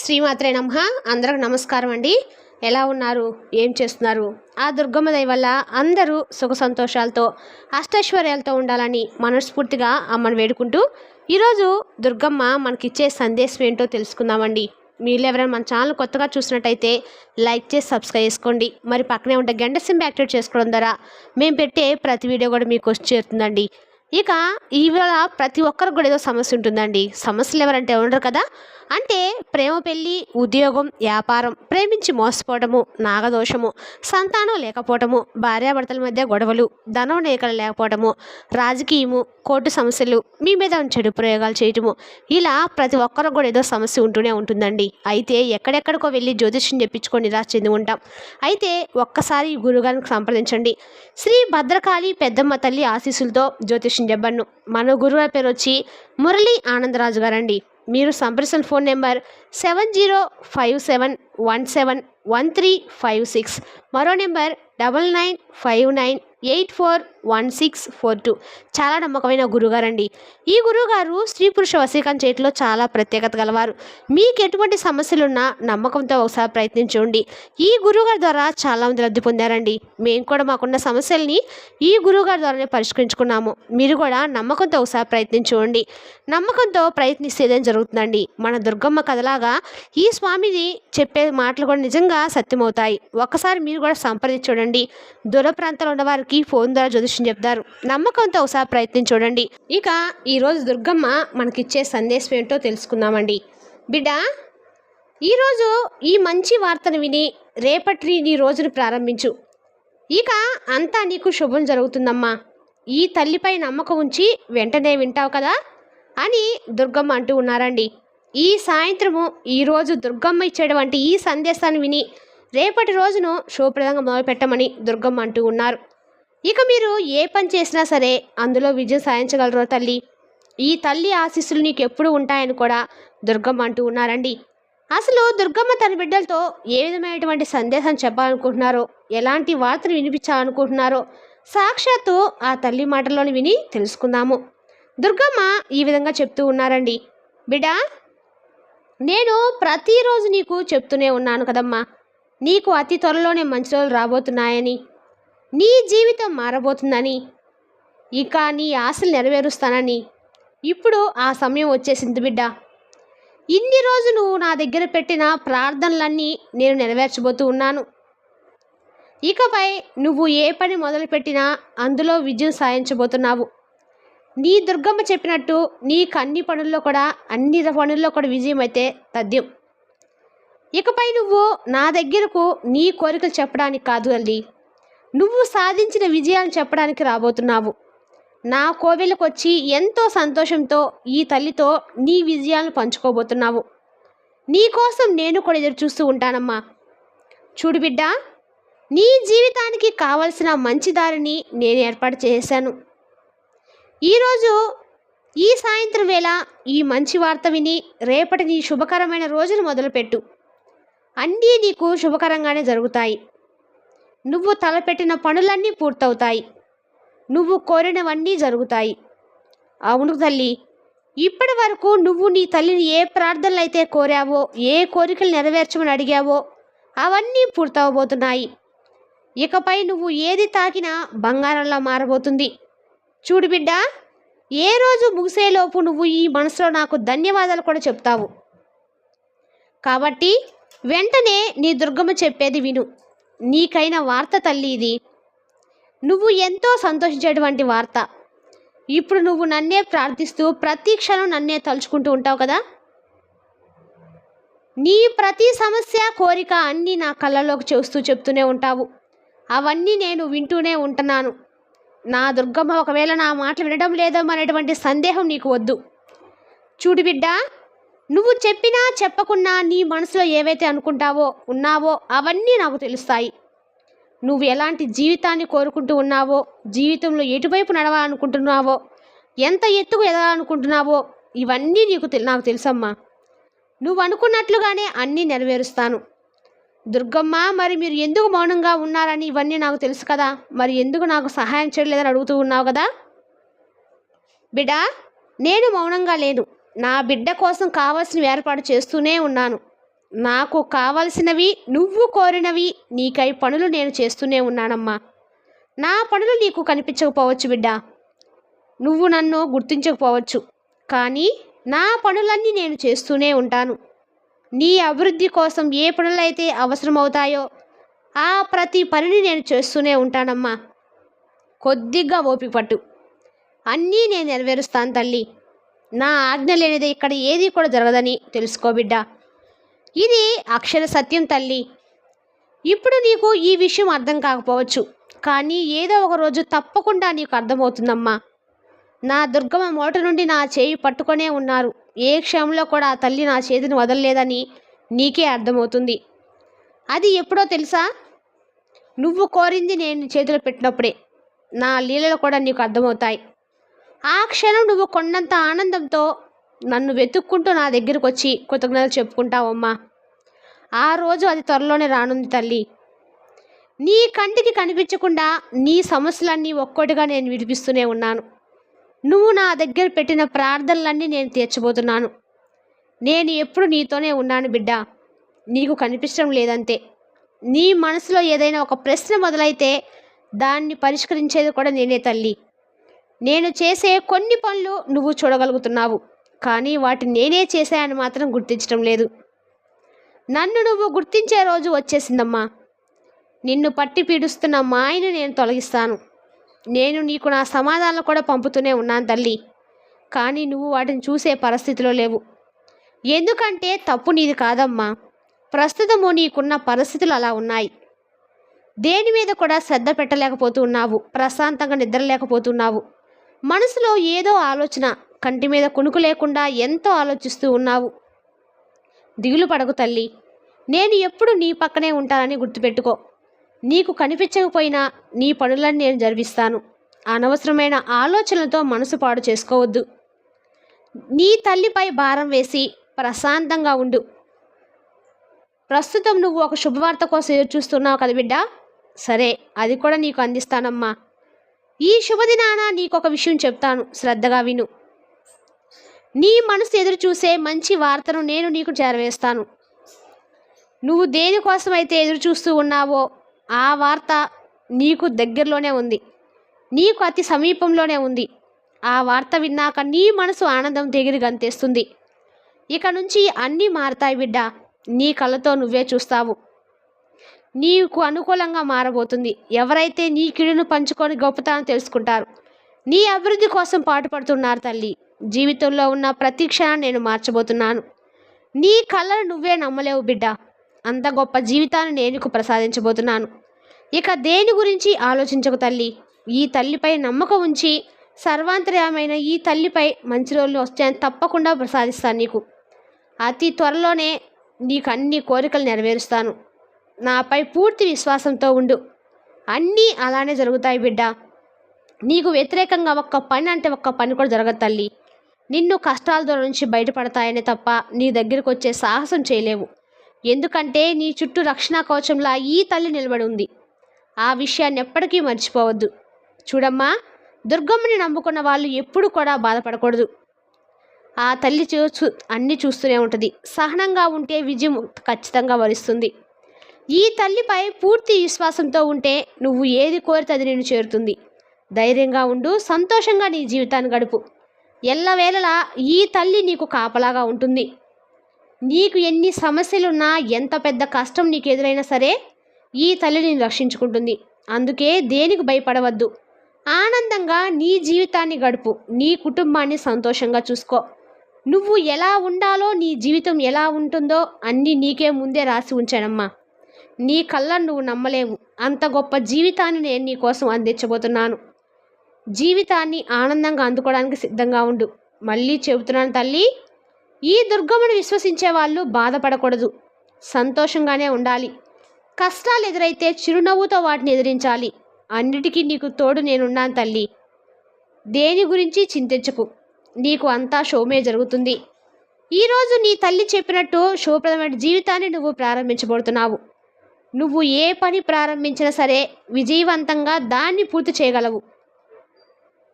శ్రీమాత్రే నమ. అందరికి నమస్కారం అండి. ఎలా ఉన్నారు? ఏం చేస్తున్నారు? ఆ దుర్గమ్మ దయ వల్ల అందరూ సుఖ సంతోషాలతో అష్టైశ్వర్యాలతో ఉండాలని మనస్ఫూర్తిగా అమ్మను వేడుకుంటూ ఈరోజు దుర్గమ్మ మనకిచ్చే సందేశం ఏంటో తెలుసుకుందామండి. మీరు ఎవరైనా మన ఛానల్ కొత్తగా చూసినట్టయితే లైక్ చేసి సబ్స్క్రైబ్ చేసుకోండి. మరి పక్కనే ఉంటే గంట సిమ్ యాక్టివేట్ చేసుకోవడం ద్వారా మేము పెట్టే ప్రతి వీడియో కూడా మీకు వచ్చి చేరుతుందండి. ఇక ఈవేళ ప్రతి ఒక్కరికి కూడా ఏదో సమస్య ఉంటుందండి. సమస్యలు ఎవరంటే ఉండరు కదా? అంటే ప్రేమ పెళ్ళి ఉద్యోగం వ్యాపారం ప్రేమించి మోసపోవటము నాగదోషము సంతానం లేకపోవటము భార్యాభర్తల మధ్య గొడవలు ధనం నేకల లేకపోవటము రాజకీయము కోర్టు సమస్యలు మీ మీద చెడు ప్రయోగాలు చేయటము ఇలా ప్రతి ఒక్కరికి కూడా ఏదో సమస్య ఉంటూనే ఉంటుందండి. అయితే ఎక్కడెక్కడికో వెళ్ళి జ్యోతిష్యం చెప్పించుకొని నిరాశ చెంది ఉంటాం. అయితే ఒక్కసారి గురుగారిని సంప్రదించండి. శ్రీ భద్రకాళి పెద్దమ్మ తల్లి ఆశీస్సులతో జ్యోతిష్యం చెప్పను మన గురువు పేరు వచ్చి మురళీ ఆనందరాజు గారండి. మీరు సంప్రదించిన phone number seven zero five seven one seven one three five six. మరో number double nine five nine eight four one six four two. చాలా నమ్మకమైన గురుగారండి. ఈ గురువుగారు స్త్రీ పురుష వశీకరణ చేతిలో చాలా ప్రత్యేకత గలవారు. మీకు ఎటువంటి సమస్యలున్నా నమ్మకంతో ఒకసారి ప్రయత్నించండి. ఈ గురువుగారి ద్వారా చాలామంది లబ్ధి పొందారండి. మేము కూడా మాకున్న సమస్యల్ని ఈ గురువుగారి ద్వారానే పరిష్కరించుకున్నాము. మీరు కూడా నమ్మకంతో ఒకసారి ప్రయత్నించండి. నమ్మకంతో ప్రయత్నిస్తే ఏదైనా జరుగుతుందండి. మన దుర్గమ్మ కథలాగా ఈ స్వామిని చెప్పే మాటలు కూడా నిజంగా సత్యమవుతాయి. ఒక్కసారి మీరు కూడా సంప్రదించి చూడండి. దూర ప్రాంతాల్లో ఉన్న వారికి ఫోన్ ద్వారా జ్యోతిష్యం చెప్తారు. నమ్మకంతో ఒకసారి ప్రయత్నం చూడండి. ఇక ఈరోజు దుర్గమ్మ మనకిచ్చే సందేశం ఏంటో తెలుసుకుందామండి. బిడ్డ ఈరోజు ఈ మంచి వార్తను విని రేపటి నీ రోజును ప్రారంభించు. ఇక అంతా నీకు శుభం జరుగుతుందమ్మా. ఈ తల్లిపై నమ్మకం ఉంచి వెంటనే వింటావు కదా అని దుర్గమ్మ అంటూ ఉన్నారండి. ఈ సాయంత్రము ఈరోజు దుర్గమ్మ ఇచ్చేటువంటి ఈ సందేశాన్ని విని రేపటి రోజును శుభప్రదంగా మొదలుపెట్టమని దుర్గమ్మ అంటూ ఉన్నారు. ఇక మీరు ఏ పని చేసినా సరే అందులో విజయం సాధించగలరో తల్లి. ఈ తల్లి ఆశీస్సులు నీకు ఎప్పుడు ఉంటాయని కూడా దుర్గమ్మ అంటూ ఉన్నారండి. అసలు దుర్గమ్మ తన బిడ్డలతో ఏ విధమైనటువంటి సందేశం చెప్పాలనుకుంటున్నారో ఎలాంటి వార్తను వినిపించాలనుకుంటున్నారో సాక్షాత్తు ఆ తల్లి మాటల్లోని విని తెలుసుకుందాము. దుర్గమ్మ ఈ విధంగా చెప్తూ ఉన్నారండి. బిడా నేను ప్రతిరోజు నీకు చెప్తూనే ఉన్నాను కదమ్మా. నీకు అతి త్వరలోనే మంచి రోజులు రాబోతున్నాయని నీ జీవితం మారబోతుందని ఇక నీ ఆశలు నెరవేరుస్తానని. ఇప్పుడు ఆ సమయం వచ్చేసింది బిడ్డ. ఇన్ని రోజు నువ్వు నా దగ్గర పెట్టిన ప్రార్థనలన్నీ నేను నెరవేర్చబోతూ ఉన్నాను. ఇకపై నువ్వు ఏ పని మొదలుపెట్టినా అందులో విజయం సాధించబోతున్నావు. నీ దుర్గమ్మ చెప్పినట్టు నీకు అన్ని పనుల్లో కూడా అన్ని పనుల్లో కూడా విజయం అయితే తథ్యం. ఇకపై నువ్వు నా దగ్గరకు నీ కోరికలు చెప్పడానికి కాదు అల్లి నువ్వు సాధించిన విజయాలను చెప్పడానికి రాబోతున్నావు. నా కోవెలకు వచ్చి ఎంతో సంతోషంతో ఈ తల్లితో నీ విజయాలను పంచుకోబోతున్నావు. నీకోసం నేను కూడా ఎదురు చూస్తూ ఉంటానమ్మా. చూడు బిడ్డ నీ జీవితానికి కావలసిన మంచి దారిని నేను ఏర్పాటు చేశాను. ఈరోజు ఈ సాయంత్రం వేళ ఈ మంచి వార్త విని రేపటి నీ శుభకరమైన రోజులు మొదలుపెట్టు. అన్నీ నీకు శుభకరంగానే జరుగుతాయి. నువ్వు తలపెట్టిన పనులన్నీ పూర్తవుతాయి. నువ్వు కోరినవన్నీ జరుగుతాయి. అవును తల్లి ఇప్పటి వరకు నువ్వు నీ తల్లిని ఏ ప్రార్థనలు అయితే కోరావో ఏ కోరికలు నెరవేర్చమని అడిగావో అవన్నీ పూర్తవబోతున్నాయి. ఇకపై నువ్వు ఏది తాకినా బంగారంలా మారబోతుంది. చూడు బిడ్డ ఏ రోజు ముగిసేలోపు నువ్వు ఈ మనసులో నాకు ధన్యవాదాలు కూడా చెప్తావు. కాబట్టి వెంటనే నీ దుర్గమ్మ చెప్పేది విను. నీకైన వార్త తల్లి ఇది. నువ్వు ఎంతో సంతోషించేటువంటి వార్త. ఇప్పుడు నువ్వు నన్నే ప్రార్థిస్తూ ప్రతి క్షణం నన్నే తలుచుకుంటూ ఉంటావు కదా? నీ ప్రతి సమస్య కోరిక అన్నీ నా కళ్ళలోకి చూస్తూ చెప్తూనే ఉంటావు. అవన్నీ నేను వింటూనే ఉంటున్నాను. నా దుర్గమ్మ ఒకవేళ నా మాటలు వినడం లేదో అనేటువంటి సందేహం నీకు వద్దు. చూడు బిడ్డ నువ్వు చెప్పినా చెప్పకున్నా నీ మనసులో ఏవైతే అనుకుంటావో ఉన్నావో అవన్నీ నాకు తెలుస్తాయి. నువ్వు ఎలాంటి జీవితాన్ని కోరుకుంటూ ఉన్నావో జీవితంలో ఎటువైపు నడవాలనుకుంటున్నావో ఎంత ఎత్తుకు ఎదగాలనుకుంటున్నావో ఇవన్నీ నీకు తెల్- నాకు తెలుసమ్మా. నువ్వు అనుకున్నట్లుగానే అన్నీ నెరవేరుస్తాను. దుర్గమ్మ మరి మీరు ఎందుకు మౌనంగా ఉన్నారని ఇవన్నీ నాకు తెలుసు కదా. మరి ఎందుకు నాకు సహాయం చేయలేదని అడుగుతూ ఉన్నావు కదా? బిడ్డ నేను మౌనంగా లేను. నా బిడ్డ కోసం కావాల్సినవి ఏర్పాటు చేస్తూనే ఉన్నాను. నాకు కావలసినవి నువ్వు కోరినవి నీకై పనులు నేను చేస్తూనే ఉన్నానమ్మా. నా పనులు నీకు కనిపించకపోవచ్చు బిడ్డ. నువ్వు నన్ను గుర్తించకపోవచ్చు. కానీ నా పనులన్నీ నేను చేస్తూనే ఉంటాను. నీ అభివృద్ధి కోసం ఏ పనులైతే అవసరమవుతాయో ఆ ప్రతి పనిని నేను చేస్తూనే ఉంటానమ్మా. కొద్దిగా ఓపిక పట్టు. అన్నీ నేను నెరవేరుస్తాను తల్లి. నా ఆజ్ఞ లేనిదే ఇక్కడ ఏది కూడా జరగదని తెలుసుకో బిడ్డ. ఇది అక్షర సత్యం తల్లి. ఇప్పుడు నీకు ఈ విషయం అర్థం కాకపోవచ్చు. కానీ ఏదో ఒక రోజు తప్పకుండా నీకు అర్థమవుతుందమ్మా. నా దుర్గమ్మ మోట నుండి నా చేయి పట్టుకొనే ఉన్నారు. ఏ క్షణంలో కూడా ఆ తల్లి నా చేతిని వదలలేదని నీకే అర్థమవుతుంది. అది ఎప్పుడో తెలుసా? నువ్వు కోరింది నేను చేతిలో పెట్టినప్పుడే. నా లీలలు కూడా నీకు అర్థమవుతాయి. ఆ క్షణం నువ్వు కొండంత ఆనందంతో నన్ను వెతుక్కుంటూ నా దగ్గరకు వచ్చి కృతజ్ఞతలు చెప్పుకుంటావమ్మా. ఆ రోజు అది త్వరలోనే రానుంది తల్లి. నీ కంటికి కనిపించకుండా నీ సమస్యలన్నీ ఒక్కొక్కటిగా నేను విడిపిస్తూనే ఉన్నాను. నువ్వు నా దగ్గర పెట్టిన ప్రార్థనలన్నీ నేను తీర్చబోతున్నాను. నేను ఎప్పుడు నీతోనే ఉన్నాను బిడ్డ. నీకు కనిపించడం లేదంతే. నీ మనసులో ఏదైనా ఒక ప్రశ్న మొదలైతే దాన్ని పరిష్కరించేది కూడా నేనే తల్లి. నేను చేసే కొన్ని పనులు నువ్వు చూడగలుగుతున్నావు. కానీ వాటిని నేనే చేశాయని మాత్రం గుర్తించడం లేదు. నన్ను నువ్వు గుర్తించే రోజు వచ్చేసిందమ్మా. నిన్ను పట్టి పీడుస్తున్న మాయను నేను తొలగిస్తాను. నేను నీకు నా సమాధానం కూడా పంపుతూనే ఉన్నాను తల్లి. కానీ నువ్వు వాటిని చూసే పరిస్థితిలో లేవు. ఎందుకంటే తప్పు నీది కాదమ్మా. ప్రస్తుతము నీకున్న పరిస్థితులు అలా ఉన్నాయి. దేని మీద కూడా శ్రద్ధ పెట్టలేకపోతున్నావు. ప్రశాంతంగా నిద్రలేకపోతున్నావు. మనసులో ఏదో ఆలోచన కంటి మీద కునుకు లేకుండా ఎంతో ఆలోచిస్తూ ఉన్నావు. దిగులు పడకు తల్లి. నేను ఎప్పుడు నీ పక్కనే ఉంటానని గుర్తుపెట్టుకో. నీకు కనిపించకపోయినా నీ పనులను నేను జరిపిస్తాను అనవసరమైన ఆలోచనలతో మనసు పాడు చేసుకోవద్దు. నీ తల్లిపై భారం వేసి ప్రశాంతంగా ఉండు. ప్రస్తుతం నువ్వు ఒక శుభవార్త కోసం ఎదురు చూస్తున్నావు కదా బిడ్డ? సరే అది కూడా నీకు అందిస్తానమ్మా. ఈ శుభదినాన నీకు ఒక విషయం చెప్తాను శ్రద్ధగా విను. నీ మనసు ఎదురు చూసే మంచి వార్తను నేను నీకు చేరవేస్తాను. నువ్వు దేనికోసమైతే ఎదురు చూస్తూ ఉన్నావో ఆ వార్త నీకు దగ్గరలోనే ఉంది. నీకు అతి సమీపంలోనే ఉంది. ఆ వార్త విన్నాక నీ మనసు ఆనందం తెగిరి గంతేస్తుంది. ఇక నుంచి అన్నీ మారతాయి బిడ్డ. నీ కళ్ళతో నువ్వే చూస్తావు. నీకు అనుకూలంగా మారబోతుంది. ఎవరైతే నీ కిడును పంచుకొని గొప్పతనం తెలుసుకుంటారు. నీ అభివృద్ధి కోసం పాటుపడుతున్నారు తల్లి. జీవితంలో ఉన్న ప్రతి క్షణం నేను మార్చబోతున్నాను. నీ కళ్ళను నువ్వే నమ్మలేవు బిడ్డ. అంత గొప్ప జీవితాన్ని నేను ప్రసాదించబోతున్నాను. ఇక దేని గురించి ఆలోచించకు తల్లి? ఈ తల్లిపై నమ్మకం ఉంచి సర్వాంతర్యమైన ఈ తల్లిపై మంచి రోజులు వస్తాయని తప్పకుండా ప్రసాదిస్తాను నీకు. అతి త్వరలోనే నీకు అన్ని కోరికలు నెరవేరుస్తాను. నాపై పూర్తి విశ్వాసంతో ఉండు. అన్నీ అలానే జరుగుతాయి బిడ్డ. నీకు వ్యతిరేకంగా ఒక్క పని అంటే ఒక్క పని కూడా జరగదు తల్లి. నిన్ను కష్టాల దూరం నుంచి బయటపడతాయనే తప్ప నీ దగ్గరికి వచ్చే సాహసం చేయలేవు. ఎందుకంటే నీ చుట్టూ రక్షణ కవచంలా ఈ తల్లి నిలబడి ఉంది ఆ విషయాన్ని ఎప్పటికీ మర్చిపోవద్దు. చూడమ్మా దుర్గమ్మని నమ్ముకున్న వాళ్ళు ఎప్పుడు కూడా బాధపడకూడదు. ఆ తల్లి చూ చూ- అన్నీ చూస్తూనే ఉంటుంది. సహనంగా ఉంటే విజయం ఖచ్చితంగా వరిస్తుంది. ఈ తల్లిపై పూర్తి విశ్వాసంతో ఉంటే నువ్వు ఏది కోరితే అది నేను చేరుతుంది. ధైర్యంగా ఉండు సంతోషంగా నీ జీవితాన్ని గడుపు. ఎల్లవేళలా ఈ తల్లి నీకు కాపలాగా ఉంటుంది. నీకు ఎన్ని సమస్యలున్నా ఎంత పెద్ద కష్టం నీకు ఎదురైనా సరే ఈ తల్లి నేను రక్షించుకుంటుంది. అందుకే దేనికి భయపడవద్దు. ఆనందంగా నీ జీవితాన్ని గడుపు. నీ కుటుంబాన్ని సంతోషంగా చూసుకో. నువ్వు ఎలా ఉండాలో నీ జీవితం ఎలా ఉంటుందో అన్నీ నీకే ముందే రాసి ఉంచానమ్మా. నీ కళ్ళను నువ్వు నమ్మలేవు. అంత గొప్ప జీవితాన్ని నేను నీ కోసం అందించబోతున్నాను. జీవితాన్ని ఆనందంగా అందుకోవడానికి సిద్ధంగా ఉండు. మళ్ళీ చెబుతున్నాను తల్లి ఈ దుర్గమ్మను విశ్వసించే వాళ్ళు బాధపడకూడదు. సంతోషంగానే ఉండాలి. కష్టాలు ఎదురైతే చిరునవ్వుతో వాటిని ఎదిరించాలి. అన్నిటికీ నీకు తోడు నేనున్నాను తల్లి. దేని గురించి చింతించకు. నీకు అంతా షోమే జరుగుతుంది. ఈరోజు నీ తల్లి చెప్పినట్టు శుభప్రదమైన జీవితాన్ని నువ్వు ప్రారంభించబడుతున్నావు నువ్వు ఏ పని ప్రారంభించినా సరే విజయవంతంగా దాన్ని పూర్తి చేయగలవు.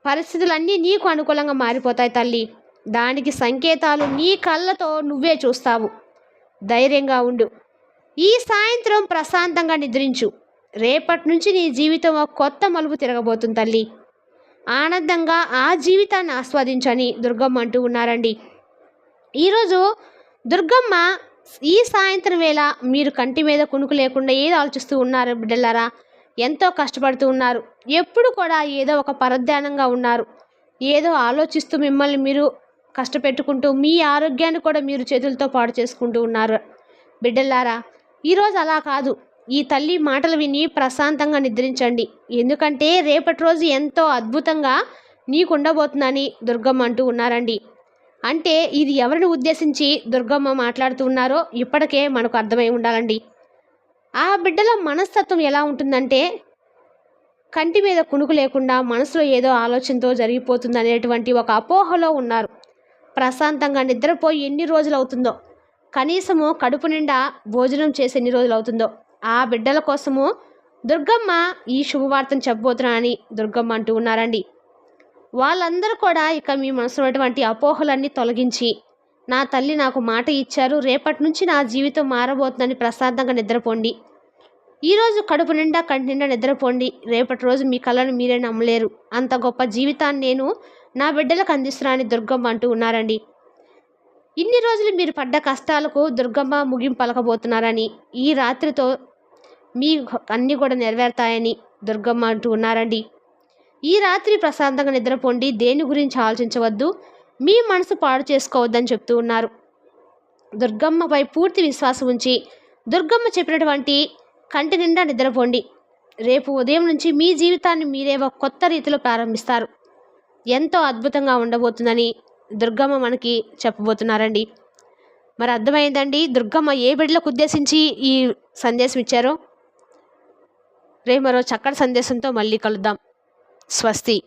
పరిస్థితులన్నీ నీకు అనుకూలంగా మారిపోతాయి తల్లి. దానికి సంకేతాలు నీ కళ్ళతో నువ్వే చూస్తావు. ధైర్యంగా ఉండు. ఈ సాయంత్రం ప్రశాంతంగా నిద్రించు. రేపటి నుంచి నీ జీవితం ఒక కొత్త మలుపు తిరగబోతుంది తల్లి. ఆనందంగా ఆ జీవితాన్ని ఆస్వాదించని దుర్గమ్మ అంటూ ఉన్నారండి. ఈరోజు దుర్గమ్మ ఈ సాయంత్రం వేళ మీరు కంటి మీద కునుకు లేకుండా ఏది ఆలోచిస్తూ ఉన్నారు బిడ్డలారా? ఎంతో కష్టపడుతూ ఉన్నారు. ఎప్పుడు కూడా ఏదో ఒక పరధ్యానంగా ఉన్నారు. ఏదో ఆలోచిస్తూ మిమ్మల్ని మీరు కష్టపెట్టుకుంటూ మీ ఆరోగ్యాన్ని కూడా మీరు చేతులతో పాడు చేసుకుంటూ ఉన్నారు. బిడ్డలారా ఈరోజు అలా కాదు. ఈ తల్లి మాటలు విని ప్రశాంతంగా నిద్రించండి. ఎందుకంటే రేపటి రోజు ఎంతో అద్భుతంగా నీకు ఉండబోతుందని దుర్గమ్మ అంటూ ఉన్నారండి. అంటే ఇది ఎవరిని ఉద్దేశించి దుర్గమ్మ మాట్లాడుతూ ఉన్నారో ఇప్పటికే మనకు అర్థమై ఉండాలండి. ఆ బిడ్డల మనస్తత్వం ఎలా ఉంటుందంటే కంటి మీద కునుకు లేకుండా మనసులో ఏదో ఆలోచనతో జరిగిపోతుంది అనేటువంటి ఒక అపోహలో ఉన్నారు. ప్రశాంతంగా నిద్రపోయి ఎన్ని రోజులు అవుతుందో కనీసము కడుపు నిండా భోజనం చేసి ఎన్ని రోజులు అవుతుందో ఆ బిడ్డల కోసము దుర్గమ్మ ఈ శుభవార్తను చెప్పబోతున్నానని దుర్గమ్మ అంటూ ఉన్నారండి. వాళ్ళందరూ కూడా ఇక మీ మనసులో ఉన్నటువంటి అపోహలన్నీ తొలగించి నా తల్లి నాకు మాట ఇచ్చారు రేపటి నుంచి నా జీవితం మారబోతుందని ప్రశాంతంగా నిద్రపోండి. ఈరోజు కడుపు నిండా కంటి నిండా నిద్రపోండి. రేపటి రోజు మీ కళను మీరే నమ్మలేరు. అంత గొప్ప జీవితాన్ని నేను నా బిడ్డలకు అందిస్తున్నానని దుర్గమ్మ అంటూ ఉన్నారండి. ఇన్ని రోజులు మీరు పడ్డ కష్టాలకు దుర్గమ్మ ముగింపు పలకబోతున్నారని ఈ రాత్రితో మీ అన్నీ కూడా నెరవేరుతాయని దుర్గమ్మ అంటూ ఉన్నారండి. ఈ రాత్రి ప్రశాంతంగా నిద్రపోండి దేని గురించి ఆలోచించవద్దు మీ మనసు పాడు చేసుకోవద్దని చెప్తూ ఉన్నారు. దుర్గమ్మపై పూర్తి విశ్వాసం ఉంచి దుర్గమ్మ చెప్పినటువంటి కంటి నిండా నిద్రపోండి రేపు ఉదయం నుంచి మీ జీవితాన్ని మీరే ఒక కొత్త రీతిలో ప్రారంభిస్తారు. ఎంతో అద్భుతంగా ఉండబోతుందని దుర్గమ్మ మనకి చెప్పబోతున్నారండి. మరి అర్థమైందండి దుర్గమ్మ ఏ బిడ్డలకు ఉద్దేశించి ఈ సందేశం ఇచ్చారో? రేపు మరో చక్కటి సందేశంతో మళ్ళీ కలుద్దాం. స్వస్తి.